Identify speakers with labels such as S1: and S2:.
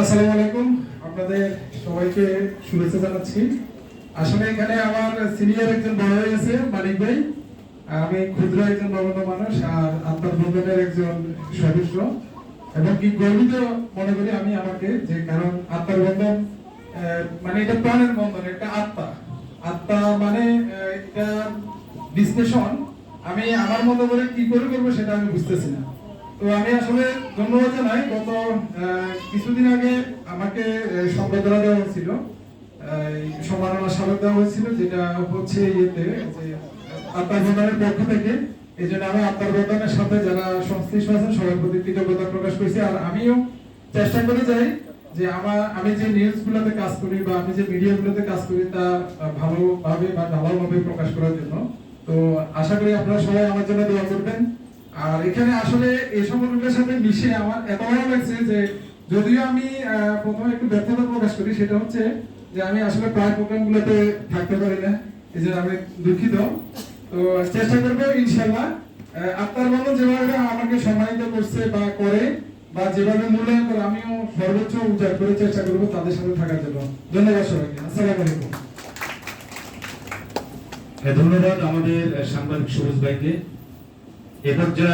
S1: আসসালামু আলাইকুম। আপনাদের সবাইকে শুভেচ্ছা জানাচ্ছি। আসলে এখানে আমার সিনিয়র একজন বড় মানিক ভাই। আমি ক্ষুদ্র একজন মানুষ আর একজন সদস্য। এবং কি গর্বিত মনে করি আমি আমাকে যে কারণ আত্মার বন্ধন মানে এটা প্রাণের বন্ধন, একটা আত্মা। আত্মা মানে এটা বিশ্লেষণ। আমি আমার মতো করে কি করে করব সেটা আমি বুঝতেছি না। তো আমি আসলে ধন্যবাদ জানাই। গত কিছুদিন আগে আমাকে সম্বর্ধনা দেওয়া হয়েছিল। সম্মাননা স্মারক দেওয়া হয়েছিল, যেটা হচ্ছে ইয়েতে, যে আত্মার বন্ধনের পক্ষ থেকে। এই জন্য আমি আত্মার বন্ধনের সাথে যারা সংশ্লিষ্ট আছেন, সবার প্রতি কৃতজ্ঞতা প্রকাশ করছি। আর আমিও চেষ্টা করে যাই যে আমার, আমি যে নিউজ গুলোতে কাজ করি বা আমি যে মিডিয়া গুলোতে কাজ করি, তা ভালোভাবে বা ঢালাওভাবে প্রকাশ করার জন্য। তো আশা করি আপনারা সবাই আমার জন্য দোয়া করবেন। আর এখানে আসলে এই সংগঠনটার সাথে মিশে আমার এত ভালো লাগছে যে যদিও আমি প্রথমে একটু ব্যর্থতা প্রকাশ করি সেটা হচ্ছে যে আমি আসলে প্রায় প্রোগ্রাম গুলোতে থাকতে পারি না। এই জন্য আমি দুঃখিত। তো চেষ্টা করব ইনশাল্লাহ আপনার মতো যেভাবে আমাকে সম্মানিত করছে বা করে বা যেভাবে মূল্যায়ন করে আমিও সর্বোচ্চ উজাড় করে চেষ্টা করব তাদের সাথে থাকার জন্য। ধন্যবাদ সবাইকে। আসসালামু আলাইকুম।
S2: হ্যাঁ, ধন্যবাদ আমাদের সাংবাদিক সবুজ ভাইকে। এ পর্যায়ে